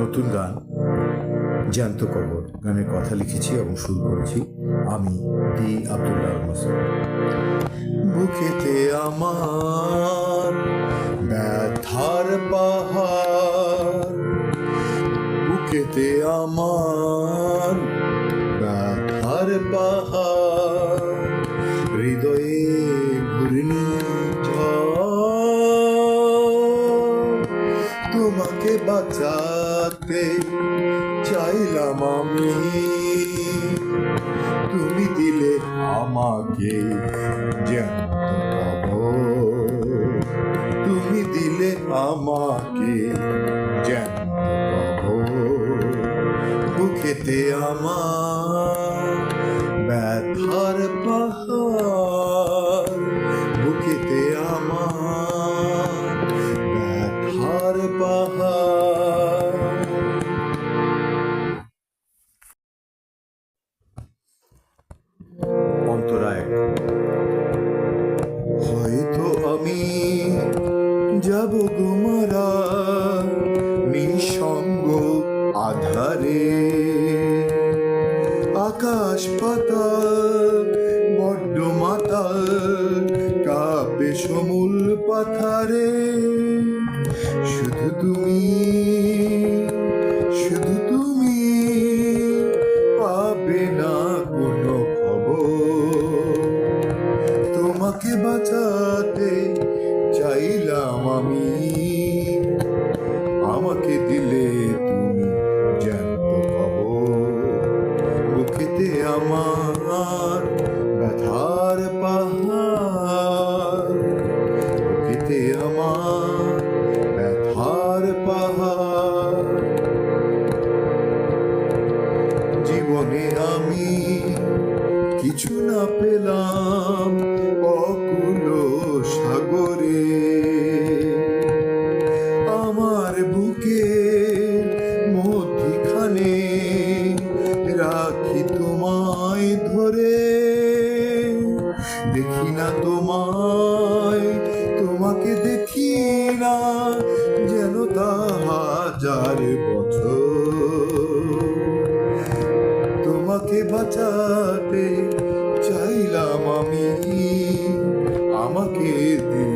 নতুন গান, জ্যান্ত কবর, গানের কথা লিখেছি এবং শুরু করেছি আমি দি আব্দুল্লাহ মাসুদ বুকেতে আমার ব্যথার পাহাড়, বুকেতে আমার ব্যথার পাহাড়। তোমাকে বাঁচাতে চাইলাম আমি। তুমি দিলে আমাকে জ্যান্ত তুমি দিলে আমাকে জ্যান্ত বুকেতে আমার ব্যথার পাহাড় গুমারা নিঃসঙ্গ আধারে। আকাশ পাতাল, বড্ড মাতাল, কাপে সমূল পাথারে। শুধু তুমি শুধু তুমি পাবে না কোনো খবর। তোমাকে বাঁচাতে চাইলাম আমি। আমাকে দিলে তুমি জ্যান্ত বুকেতে আমার ব্যথার পাহাড়। বুকেতে আমার ব্যথার পাহাড়। জীবনে আমি কিছু না পেলাম। তোমাকে বাঁচাতে চাইলাম আমি। আমাকে দিলে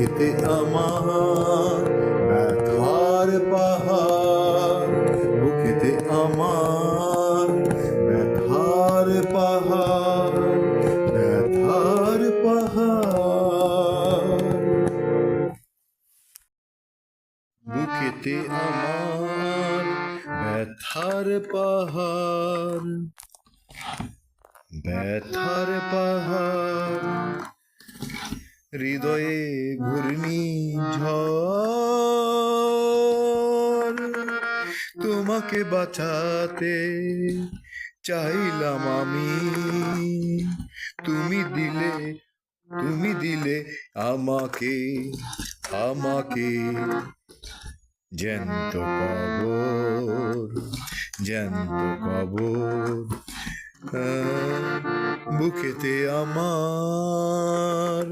বুকেতে আমার ব্যথার পাহাড়, বুকেতে আমার ব্যথার পাহাড় ব্যথার পাহাড়। বুকেতে আমার ব্যথার পাহাড় ব্যথার পাহাড়। হৃদয়ে ঘূর্ণি তোমাকে বাঁচাতে চাইলাম আমি। তুমি দিলে তুমি দিলে আমাকে আমাকে জ্যান্ত কবর জ্যান্ত কবর। বুকেতে আমার